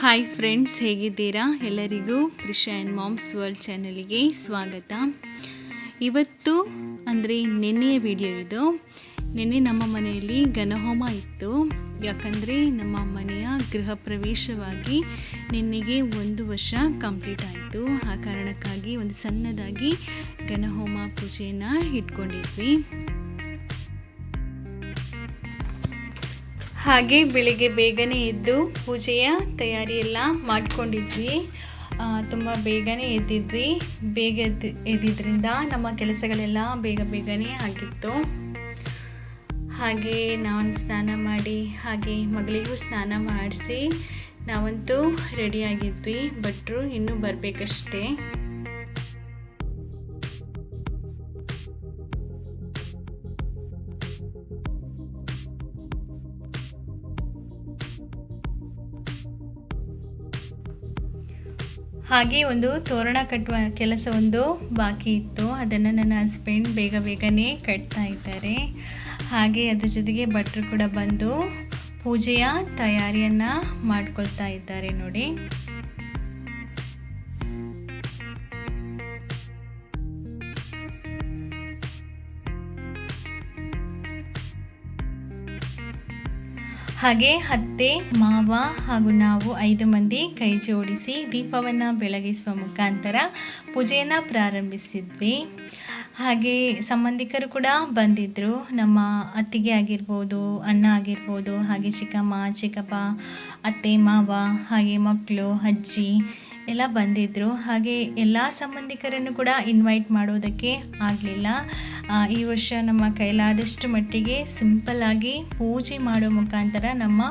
Hi friends ಹೇಗಿದ್ದೀರಾ? ಎಲ್ಲರಿಗೂ ಕೃಷಿ ಆ್ಯಂಡ್ ಮಾಮ್ಸ್ ವರ್ಲ್ಡ್ ಚಾನಲ್ಗೆ ಸ್ವಾಗತ. ಇವತ್ತು ಅಂದರೆ ನಿನ್ನೆಯ ವಿಡಿಯೋ ಇದು. ನಿನ್ನೆ ನಮ್ಮ ಮನೆಯಲ್ಲಿ ಘನಹೋಮ ಇತ್ತು. ಯಾಕಂದರೆ ನಮ್ಮ ಮನೆಯ ಗೃಹ ಪ್ರವೇಶವಾಗಿ ನಿನ್ನೆಗೆ ಒಂದು ವರ್ಷ ಕಂಪ್ಲೀಟ್ ಆಯಿತು. ಆ ಕಾರಣಕ್ಕಾಗಿ ಒಂದು ಸಣ್ಣದಾಗಿ ಘನಹೋಮ ಪೂಜೆಯನ್ನು ಇಟ್ಕೊಂಡಿದ್ವಿ. ಹಾಗೆ ಬೆಳಿಗ್ಗೆ ಬೇಗನೆ ಎದ್ದು ಪೂಜೆಯ ತಯಾರಿ ಎಲ್ಲ ಮಾಡ್ಕೊಂಡಿದ್ವಿ ತುಂಬ ಬೇಗನೆ ಎದ್ದಿದ್ವಿ. ಬೇಗ ಎದ್ದು ಎದ್ದಿದ್ದರಿಂದ ನಮ್ಮ ಕೆಲಸಗಳೆಲ್ಲ ಬೇಗ ಬೇಗನೆ ಆಗಿತ್ತು. ಹಾಗೆ ನಾನು ಸ್ನಾನ ಮಾಡಿ, ಹಾಗೆ ಮಗಳಿಗೂ ಸ್ನಾನ ಮಾಡಿಸಿ ನಾವಂತೂ ರೆಡಿಯಾಗಿದ್ವಿ ಭಟ್ರು ಇನ್ನೂ ಬರಬೇಕಷ್ಟೇ. ಹಾಗೆ ಒಂದು ತೋರಣ ಕಟ್ಟುವ ಕೆಲಸ ಒಂದು ಬಾಕಿ ಇತ್ತು. ಅದನ್ನು ನನ್ನ ಹಸ್ಬೆಂಡ್ ಬೇಗ ಬೇಗನೆ ಕಟ್ತಾ ಇದ್ದಾರೆ. ಹಾಗೆ ಅದ್ರ ಜೊತೆಗೆ ಭಟ್ರು ಕೂಡ ಬಂದು ಪೂಜೆಯ ತಯಾರಿಯನ್ನು ಮಾಡ್ಕೊಳ್ತಾ ಇದ್ದಾರೆ ನೋಡಿ. ಹಾಗೆ ಅತ್ತೆ ಮಾವ ಹಾಗೂ ನಾವು ಐದು ಮಂದಿ ಕೈ ಜೋಡಿಸಿ ದೀಪವನ್ನು ಬೆಳಗಿಸುವ ಮುಖಾಂತರ ಪೂಜೆಯನ್ನು ಪ್ರಾರಂಭಿಸಿದ್ವಿ. ಹಾಗೆ ಸಂಬಂಧಿಕರು ಕೂಡ ಬಂದಿದ್ದರು ನಮ್ಮ ಅತ್ತಿಗೆ ಆಗಿರ್ಬೋದು, ಅಣ್ಣ ಆಗಿರ್ಬೋದು, ಹಾಗೆ ಚಿಕ್ಕಮ್ಮ, ಚಿಕ್ಕಪ್ಪ, ಅತ್ತೆ, ಮಾವ, ಹಾಗೆ ಮಕ್ಕಳು ಅಜ್ಜಿ ಎಲ್ಲ ಬಂದಿದ್ದರು ಹಾಗೆ ಎಲ್ಲ ಸಂಬಂಧಿಕರನ್ನು ಕೂಡ ಇನ್ವೈಟ್ ಮಾಡೋದಕ್ಕೆ ಆಗಲಿಲ್ಲ. ಈ ವರ್ಷ ನಮ್ಮ ಕೈಲಾದಷ್ಟು ಮಟ್ಟಿಗೆ ಸಿಂಪಲ್ಲಾಗಿ ಪೂಜೆ ಮಾಡೋ ಮುಖಾಂತರ ನಮ್ಮ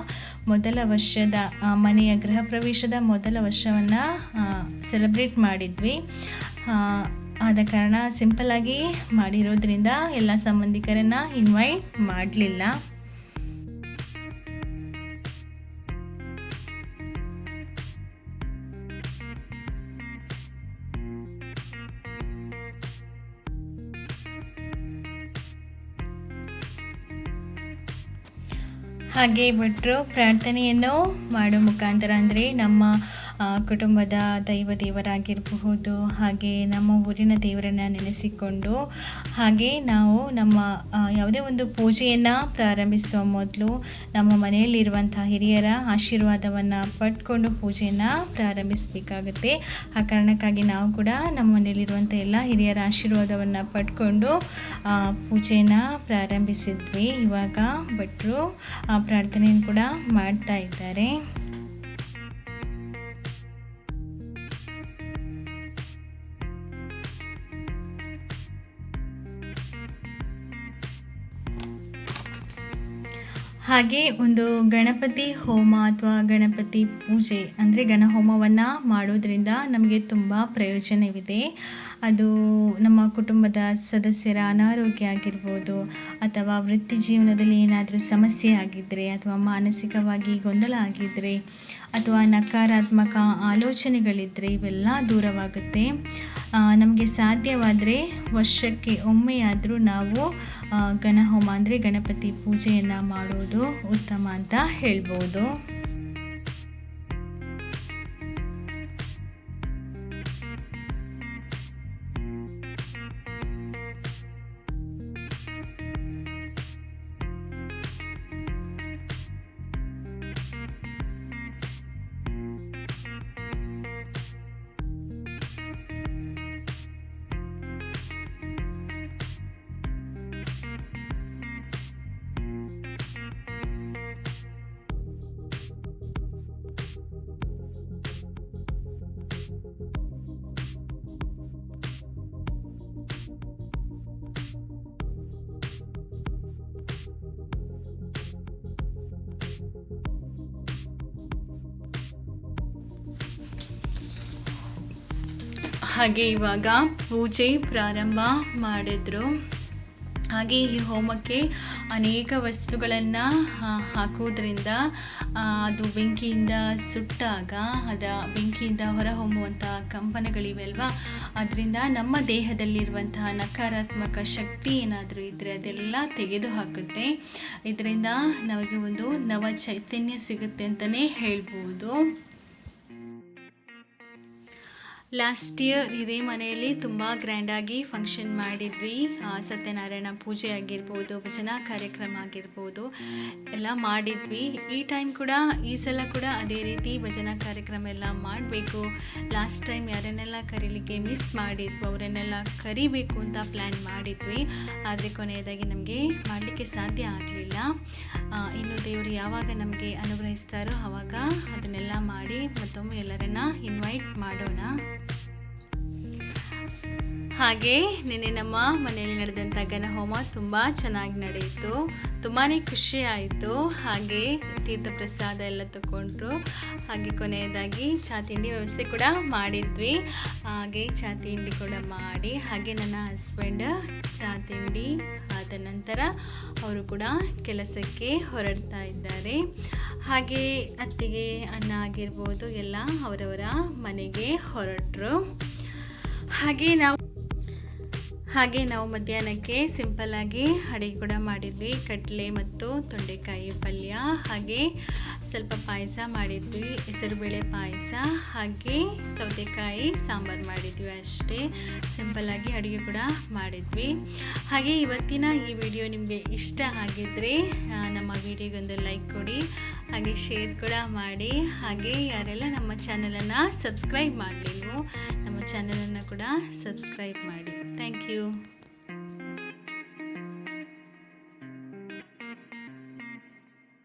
ಮೊದಲ ವರ್ಷದ ಮನೆಯ ಗೃಹ ಪ್ರವೇಶದ ಮೊದಲ ವರ್ಷವನ್ನು ಸೆಲೆಬ್ರೇಟ್ ಮಾಡಿದ್ವಿ. ಆದ ಕಾರಣ ಸಿಂಪಲ್ಲಾಗಿ ಮಾಡಿರೋದ್ರಿಂದ ಎಲ್ಲ ಸಂಬಂಧಿಕರನ್ನು ಇನ್ವೈಟ್ ಮಾಡಲಿಲ್ಲ. ಹಾಗೆ ಭಟ್ರು ಪ್ರಾರ್ಥನೆಯನ್ನು ಮಾಡೋ ಮುಖಾಂತರ ಅಂದರೆ ನಮ್ಮ ಕುಟುಂಬದ ದೈವ ದೇವರಾಗಿರಬಹುದು. ಹಾಗೆ ನಮ್ಮ ಊರಿನ ದೇವರನ್ನು ನೆನೆಸಿಕೊಂಡು, ಹಾಗೆ ನಾವು ನಮ್ಮ ಯಾವುದೇ ಒಂದು ಪೂಜೆಯನ್ನು ಪ್ರಾರಂಭಿಸುವ ಮೊದಲು ನಮ್ಮ ಮನೆಯಲ್ಲಿರುವಂಥ ಹಿರಿಯರ ಆಶೀರ್ವಾದವನ್ನು ಪಡ್ಕೊಂಡು ಪೂಜೆಯನ್ನು ಪ್ರಾರಂಭಿಸಬೇಕಾಗುತ್ತೆ. ಆ ಕಾರಣಕ್ಕಾಗಿ ನಾವು ಕೂಡ ನಮ್ಮ ಮನೆಯಲ್ಲಿರುವಂಥ ಎಲ್ಲ ಹಿರಿಯರ ಆಶೀರ್ವಾದವನ್ನು ಪಡ್ಕೊಂಡು ಪೂಜೆಯನ್ನು ಪ್ರಾರಂಭಿಸಿದ್ವಿ. ಇವಾಗ ಭಟ್ರು ಪ್ರಾರ್ಥನೆಯನ್ನು ಕೂಡ ಮಾಡ್ತಾ ಇದ್ದಾರೆ. ಹಾಗೆ ಒಂದು ಗಣಪತಿ ಹೋಮ ಅಥವಾ ಗಣಪತಿ ಪೂಜೆ ಅಂದರೆ ಗಣಹೋಮವನ್ನು ಮಾಡೋದ್ರಿಂದ ನಮಗೆ ತುಂಬ ಪ್ರಯೋಜನವಿದೆ. ಅದು ನಮ್ಮ ಕುಟುಂಬದ ಸದಸ್ಯರ ಅನಾರೋಗ್ಯ ಆಗಿರ್ಬೋದು ಅಥವಾ ವೃತ್ತಿ ಜೀವನದಲ್ಲಿ ಏನಾದರೂ ಸಮಸ್ಯೆ ಆಗಿದ್ದರೆ ಅಥವಾ ಮಾನಸಿಕವಾಗಿ ಗೊಂದಲ ಆಗಿದ್ದರೆ ಅಥವಾ ನಕಾರಾತ್ಮಕ ಆಲೋಚನೆಗಳಿದ್ದರೆ ಇವೆಲ್ಲ ದೂರವಾಗುತ್ತೆ. ನಮಗೆ ಸಾಧ್ಯವಾದರೆ ವರ್ಷಕ್ಕೆ ಒಮ್ಮೆಯಾದರೂ ನಾವು ಗಣಹೋಮ ಅಂದರೆ ಗಣಪತಿ ಪೂಜೆಯನ್ನು ಮಾಡೋದು ಉತ್ತಮ ಅಂತ ಹೇಳ್ಬೋದು. ಹಾಗೆ ಇವಾಗ ಪೂಜೆ ಪ್ರಾರಂಭ ಮಾಡಿದ್ರು. ಹಾಗೆ ಈ ಹೋಮಕ್ಕೆ ಅನೇಕ ವಸ್ತುಗಳನ್ನು ಹಾಕೋದ್ರಿಂದ ಅದು ಬೆಂಕಿಯಿಂದ ಸುಟ್ಟಾಗ, ಅದ ಬೆಂಕಿಯಿಂದ ಹೊರಹೊಮ್ಮುವಂಥ ಕಂಪನಗಳಿವೆ ಅಲ್ವಾ ಅದರಿಂದ ನಮ್ಮ ದೇಹದಲ್ಲಿರುವಂತಹ ನಕಾರಾತ್ಮಕ ಶಕ್ತಿ ಏನಾದರೂ ಇದ್ದರೆ ಅದೆಲ್ಲ ತೆಗೆದು ಹಾಕುತ್ತೆ ಇದರಿಂದ ನಮಗೆ ಒಂದು ನವ ಚೈತನ್ಯ ಸಿಗುತ್ತೆ ಅಂತಲೇ ಹೇಳ್ಬೋದು. ಲಾಸ್ಟ್ ಇಯರ್ ಇದೇ ಮನೆಯಲ್ಲಿ ತುಂಬ ಗ್ರ್ಯಾಂಡಾಗಿ ಫಂಕ್ಷನ್ ಮಾಡಿದ್ವಿ. ಸತ್ಯನಾರಾಯಣ ಪೂಜೆ ಆಗಿರ್ಬೋದು, ಭಜನಾ ಕಾರ್ಯಕ್ರಮ ಆಗಿರ್ಬೋದು, ಎಲ್ಲ ಮಾಡಿದ್ವಿ. ಈ ಟೈಮ್ ಕೂಡ, ಈ ಸಲ ಕೂಡ ಅದೇ ರೀತಿ ಭಜನಾ ಕಾರ್ಯಕ್ರಮ ಎಲ್ಲ ಮಾಡಬೇಕು. ಲಾಸ್ಟ್ ಟೈಮ್ ಯಾರನ್ನೆಲ್ಲ ಕರೀಲಿಕ್ಕೆ ಮಿಸ್ ಮಾಡಿದ್ವು, ಅವರನ್ನೆಲ್ಲ ಕರಿಬೇಕು ಅಂತ ಪ್ಲ್ಯಾನ್ ಮಾಡಿದ್ವಿ. ಆದರೆ ಕೊನೆಯದಾಗಿ ನಮಗೆ ಮಾಡಲಿಕ್ಕೆ ಸಾಧ್ಯ ಆಗಲಿಲ್ಲ. ದೇವರು ಯಾವಾಗ ನಮಗೆ ಅನುಗ್ರಹಿಸ್ತಾರೋ ಆವಾಗ ಅದನ್ನೆಲ್ಲ ಮಾಡಿ ಮತ್ತೊಮ್ಮೆ ಎಲ್ಲರನ್ನ ಇನ್ವೈಟ್ ಮಾಡೋಣ. ಹಾಗೆ ನಿನ್ನೆ ನಮ್ಮ ಮನೆಯಲ್ಲಿ ನಡೆದಂಥ ಗಣಹೋಮ ತುಂಬ ಚೆನ್ನಾಗಿ ನಡೆಯಿತು. ತುಂಬಾ ಖುಷಿ ಆಯಿತು. ಹಾಗೆ ತೀರ್ಥ ಪ್ರಸಾದ ಎಲ್ಲ ತಗೊಂಡ್ರು. ಹಾಗೆ ಕೊನೆಯದಾಗಿ ಚಾ ತಿಂಡಿ ವ್ಯವಸ್ಥೆ ಕೂಡ ಮಾಡಿದ್ವಿ. ಹಾಗೆ ಚಾ ತಿಂಡಿ ಕೂಡ ಮಾಡಿ, ಹಾಗೆ ನನ್ನ ಹಸ್ಬೆಂಡ್ ಚಾ ತಿಂಡಿ ಆದ ನಂತರ ಅವರು ಕೂಡ ಕೆಲಸಕ್ಕೆ ಹೊರಡ್ತಾ ಇದ್ದಾರೆ. ಹಾಗೆ ಅತ್ತಿಗೆ, ಅಣ್ಣ ಆಗಿರ್ಬೋದು ಎಲ್ಲ ಅವರವರ ಮನೆಗೆ ಹೊರಟರು. ಹಾಗೆ ನಾವು ಹಾಗೆ ನಾವು ಮಧ್ಯಾಹ್ನಕ್ಕೆ ಸಿಂಪಲ್ಲಾಗಿ ಅಡುಗೆ ಕೂಡ ಮಾಡಿದ್ವಿ. ಕಡಲೆ ಮತ್ತು ತೊಂಡೆಕಾಯಿ ಪಲ್ಯ. ಹಾಗೆ ಸ್ವಲ್ಪ ಪಾಯಸ ಮಾಡಿದ್ವಿ, ಹೆಸರುಬೇಳೆ ಪಾಯಸ, ಹಾಗೆ ಸೌತೆಕಾಯಿ ಸಾಂಬಾರು ಮಾಡಿದ್ವಿ ಅಷ್ಟೇ. ಸಿಂಪಲ್ಲಾಗಿ ಅಡುಗೆ ಕೂಡ ಮಾಡಿದ್ವಿ. ಹಾಗೆ ಇವತ್ತಿನ ಈ ವಿಡಿಯೋ ನಿಮಗೆ ಇಷ್ಟ ಆಗಿದ್ದರೆ ನಮ್ಮ ವಿಡಿಯೋಗೊಂದು ಲೈಕ್ ಕೊಡಿ, ಹಾಗೆ ಶೇರ್ ಕೂಡ ಮಾಡಿ, ಹಾಗೆ ಯಾರೆಲ್ಲ ನಮ್ಮ ಚಾನಲನ್ನು ಸಬ್ಸ್ಕ್ರೈಬ್ ಮಾಡಲಿಲ್ವೋ, ನಮ್ಮ ಚಾನಲನ್ನು ಕೂಡ ಸಬ್ಸ್ಕ್ರೈಬ್ ಮಾಡಿ. Thank you